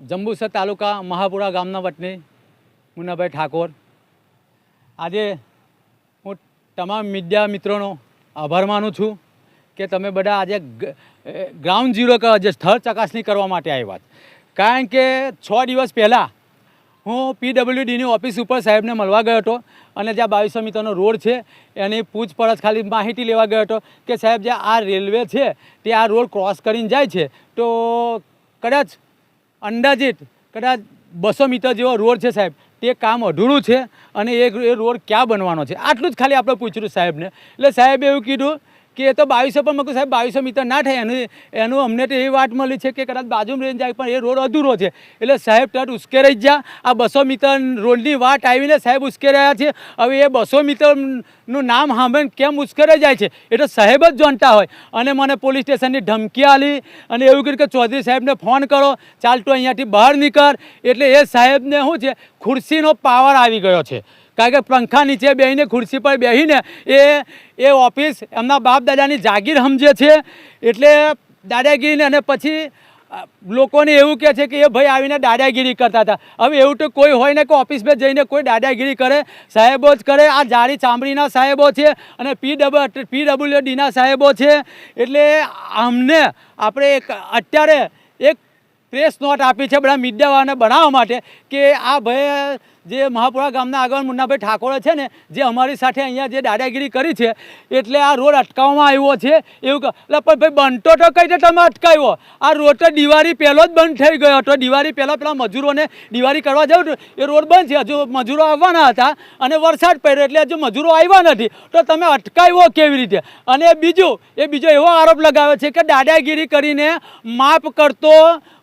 જંબુસર તાલુકા મહાપુરા ગામના વતની મુન્નાભાઈ ઠાકોર. આજે હું તમામ મીડિયા મિત્રોનો આભાર માનું છું કે તમે બધા આજે ગ્રાઉન્ડ ઝીરો જે સ્થળ ચકાસણી કરવા માટે આવ્યા કારણ કે છ દિવસ પહેલાં હું પીડબ્લ્યુડીની ઓફિસ ઉપર સાહેબને મળવા ગયો હતો અને જ્યાં બાવીસો મીટરનો રોડ છે, એની પૂછપરછ ખાલી માહિતી લેવા ગયો હતો કે સાહેબ, જે આ રેલવે છે, તે આ રોડ ક્રોસ કરીને જાય છે, તો કદાચ અંદાજિત કદાચ બસો મીટર જેવો રોડ છે સાહેબ. તે કામ અધૂરું છે અને એ રોડ ક્યાં બનવાનો છે? આટલું જ ખાલી આપણે પૂછ્યું સાહેબને. એટલે સાહેબે એવું કીધું કે એ તો બાવીસો પણ મૂકું સાહેબ, બાવીસો મીટર ના થાય. એનું એનું અમને તો એવી વાત મળી છે કે કદાચ બાજુમાં રહીને જાય, પણ એ રોડ અધૂરો છે. એટલે સાહેબ તટ ઉશ્કેરાઈ જા આ બસો મીટર રોડની વાત આવીને સાહેબ ઉશ્કેરાયા છે. હવે એ બસો મીટરનું નામ સાંભળીને કેમ ઉશ્કેરાઈ જાય છે? એ તો સાહેબ જ જાણતા હોય. અને મને પોલીસ સ્ટેશનની ધમકી આલી અને એવું કર્યું કે ચૌધરી સાહેબને ફોન કરો. ચાલ તું અહીંયાથી બહાર નીકળ. એટલે એ સાહેબને શું છે? ખુરશીનો પાવર આવી ગયો છે. કારણ કે પંખા નીચે બેસીને ખુરશી પર બેસીને એ એ ઓફિસ એમના બાપ દાદાની જાગીર સમજે છે એટલે દાદાગીરીને અને પછી લોકોને એવું કહે છે કે એ ભાઈ આવીને દાદાગીરી કરતા હતા. હવે એવું તો કોઈ હોય ને કે ઓફિસમાં જઈને કોઈ દાદાગીરી કરે, સાહેબો જ કરે. આ જાડી ચામડીના સાહેબો છે અને પી ડબલ પી ડબલ્યુડીના સાહેબો છે. એટલે અમને આપણે એક, અત્યારે એક પ્રેસ નોટ આપી છે બધા મીડિયાવાળાને બનાવવા માટે કે આ ભાઈ જે મહાપુરા ગામના આગળ મુન્નાભાઈ ઠાકોરે છે ને, જે અમારી સાથે અહીંયા જે દાદાગીરી કરી છે, એટલે આ રોડ અટકાવવામાં આવ્યો છે, એવું એટલે પણ ભાઈ બનતો તો કઈ રીતે તમે અટકાવ્યો? આ રોડ તો દિવાળી પહેલો જ બંધ થઈ ગયો હતો. દિવાળી પહેલાં પેલા મજૂરોને દિવાળી કરવા જવું એ રોડ બંધ છે. હજુ મજૂરો આવવાના હતા અને વરસાદ પડ્યો એટલે હજુ મજૂરો આવ્યા નથી. તો તમે અટકાવ્યો કેવી રીતે? અને બીજું, એ બીજો એવો આરોપ લગાવ્યો છે કે દાદાગીરી કરીને માફ કરતો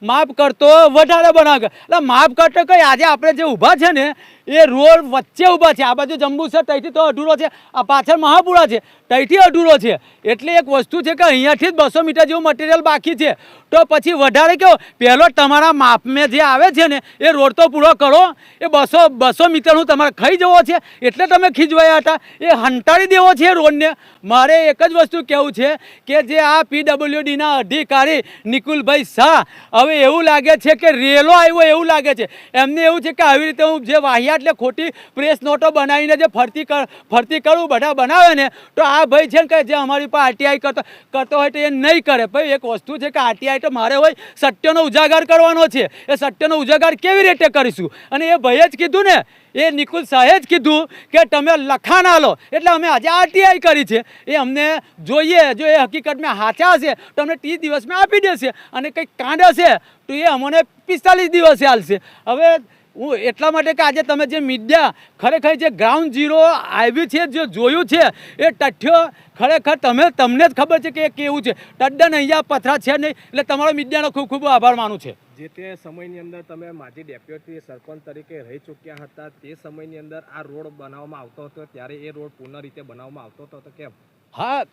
માફ કરતો વધારે બનાવે એટલે માફ કરતો કઈ આજે આપણે જે ઊભા છે ને એ રોડ વચ્ચે ઊભા છે. આ બાજુ જંબુસર તઈથી તો અઢુરો છે. આ પાછળ મહાપુરા છે તઈથી અધૂરો છે. એટલે એક વસ્તુ છે કે અહીંયાથી જ બસો મીટર જેવું મટીરિયલ બાકી છે. તો પછી વધારે કેવો? પહેલો તમારા માપમાં જે આવે છે ને, એ રોડ તો પૂરો કરો. એ બસો બસો મીટરનું તમારે ખાઈ જવો છે. એટલે તમે ખીજવાયા હતા. એ હંટાળી દેવો છે રોડને. મારે એક જ વસ્તુ કહેવું છે કે જે આ પીડબ્લ્યુડીના અધિકારી નિકુલભાઈ શાહ, હવે એવું લાગે છે કે રેલો આવ્યો એવું લાગે છે. એમને એવું છે કે આવી રીતે હું જે વાહિયાત એટલે ખોટી પ્રેસ નોટો બનાવીને જે ફરતી ફરતી કરવું બધા બનાવે ને, તો આ ભાઈ છે ને કે જે અમારી પાસે આરટીઆઈ કરતો કરતો હોય તો એ નહીં કરે. ભાઈ, એક વસ્તુ છે કે આરટીઆઈ તો મારે હોય સત્યનો ઉજાગર કરવાનો છે. એ સત્યનો ઉજાગર કેવી રીતે કરીશું? અને એ ભાઈએ જ કીધું ને, એ નિકુલ શાહે જ કીધું કે તમે લખાણ આલો. એટલે અમે આજે આરટીઆઈ કરી છે. એ અમને જોઈએ, જો એ હકીકતમાં હાચા હશે તો અમને ત્રીસ દિવસમાં આપી દેશે. અને કંઈક કાંડ હશે તો એ અમને પિસ્તાલીસ દિવસે હાલશે હવે હું એટલા માટે કે આજે તમે જે મીડિયા ખરેખર જે ગ્રાઉન્ડ ઝીરો આવ્યું છે, જે જોયું છે, એ તથ્યો ખરેખર તમે તમને જ ખબર છે કે કેવું છે? તદ્દન અહીંયા પથરા છે નહીં એટલે તમારો મીડિયાનો ખૂબ ખૂબ આભાર માનું છે. જે તે સમયની અંદર તમે માજી ડેપ્યુટી સરપંચ તરીકે રહી ચૂક્યા હતા તે સમયની અંદર આ રોડ બનાવવામાં આવતો હતો ત્યારે એ રોડ પૂર્ણ રીતે બનાવવામાં આવતો હતો કેમ? હા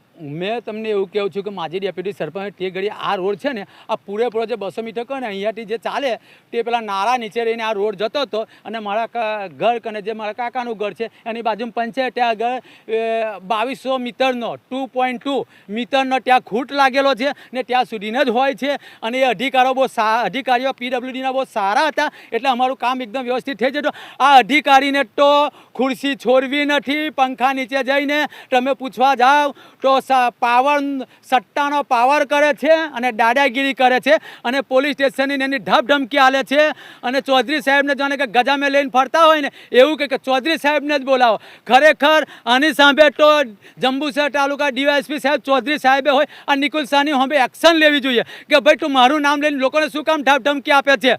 મેં તમને એવું કહું છું કે માજી ડેપ્યુટી સરપંચ તે ઘડી આ રોડ છે ને આ પૂરેપૂરો જે બસો મીટર કહે ને અહીંયાથી જે ચાલે તે પેલા નાળા નીચે રહીને આ રોડ જતો હતો અને મારા ઘર કને જે મારા કાકાનું ઘર છે એની બાજુમાં પંચાયત આ આગળ બાવીસો મીટરનો ટુ પોઈન્ટ ટુ મીટરનો ત્યાં ખૂટ લાગેલો છે ને ત્યાં સુધીને જ હોય છે. અને એ અધિકારો બહુ સા, અધિકારીઓ પીડબ્લ્યુડીના બહુ સારા હતા. એટલે અમારું કામ એકદમ વ્યવસ્થિત થઈ જતું. આ અધિકારીને તો ખુરશી છોડવી નથી, પંખા નીચે જઈને તમે પૂછવા જાઓ તો પાવર સટ્ટાનો પાવર કરે છે અને દાદાગીરી કરે છે અને પોલીસ સ્ટેશનની એની ઢબ ધમકી આલે છે. અને ચૌધરી સાહેબને જાણે કે ગજામે લઈને ફરતા હોય ને, એવું કે ચૌધરી સાહેબને જ બોલાવો. ખરેખર આની સામે તો જંબુસર તાલુકા ડીવાયએસપી સાહેબ ચૌધરી સાહેબે હોય આ નિકુલ શાહની સામે એક્શન લેવી જોઈએ કે ભાઈ તું મારું નામ લઈને લોકોને શું કામ ઢબ ધમકી આપે છે?